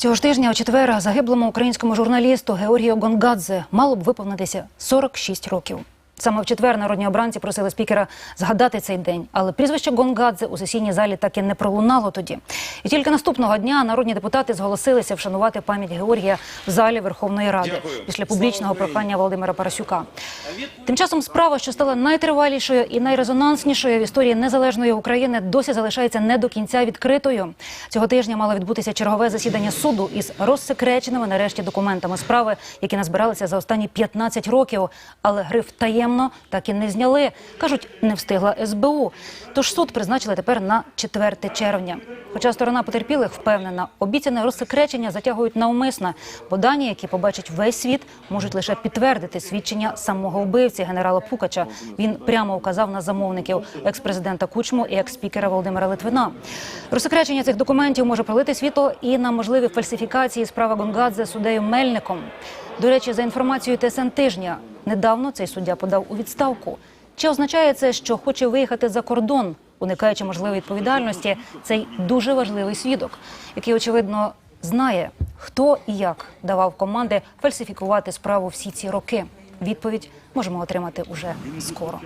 Цього ж тижня у четвер загиблому українському журналісту Георгію Гонгадзе мало б виповнитися 46 років. Саме в четвер народні обранці просили спікера згадати цей день, але прізвище Гонгадзе у сесійній залі так і не пролунало тоді. І тільки наступного дня народні депутати зголосилися вшанувати пам'ять Георгія в залі Верховної Ради Дякую. після публічного прохання Володимира Парасюка. Тим часом справа, що стала найтривалішою і найрезонанснішою в історії незалежної України, досі залишається не до кінця відкритою. Цього тижня мало відбутися чергове засідання суду із розсекреченими нарешті документами справи, які назбиралися за останні 15 років. Але гриф таємно так і не зняли. кажуть, не встигла СБУ. Тож суд призначили тепер на 4 червня. Хоча сторона потерпілих впевнена, обіцяне розсекречення затягують навмисно, бо дані, які побачить весь світ, можуть лише підтвердити свідчення самого вбивці генерала Пукача. Він прямо указав на замовників екс-президента Кучму і екс-спікера Володимира Литвина. Розсекречення цих документів може пролити світло і на можливі фальсифікації справи Гонгадзе суддею Мельником. До речі, за інформацією ТСН тижня, недавно цей суддя подав у відставку. Чи означає це, що хоче виїхати за кордон, уникаючи можливої відповідальності, цей дуже важливий свідок, який очевидно знає, хто і як давав команди фальсифікувати справу всі ці роки. Відповідь можемо отримати уже скоро.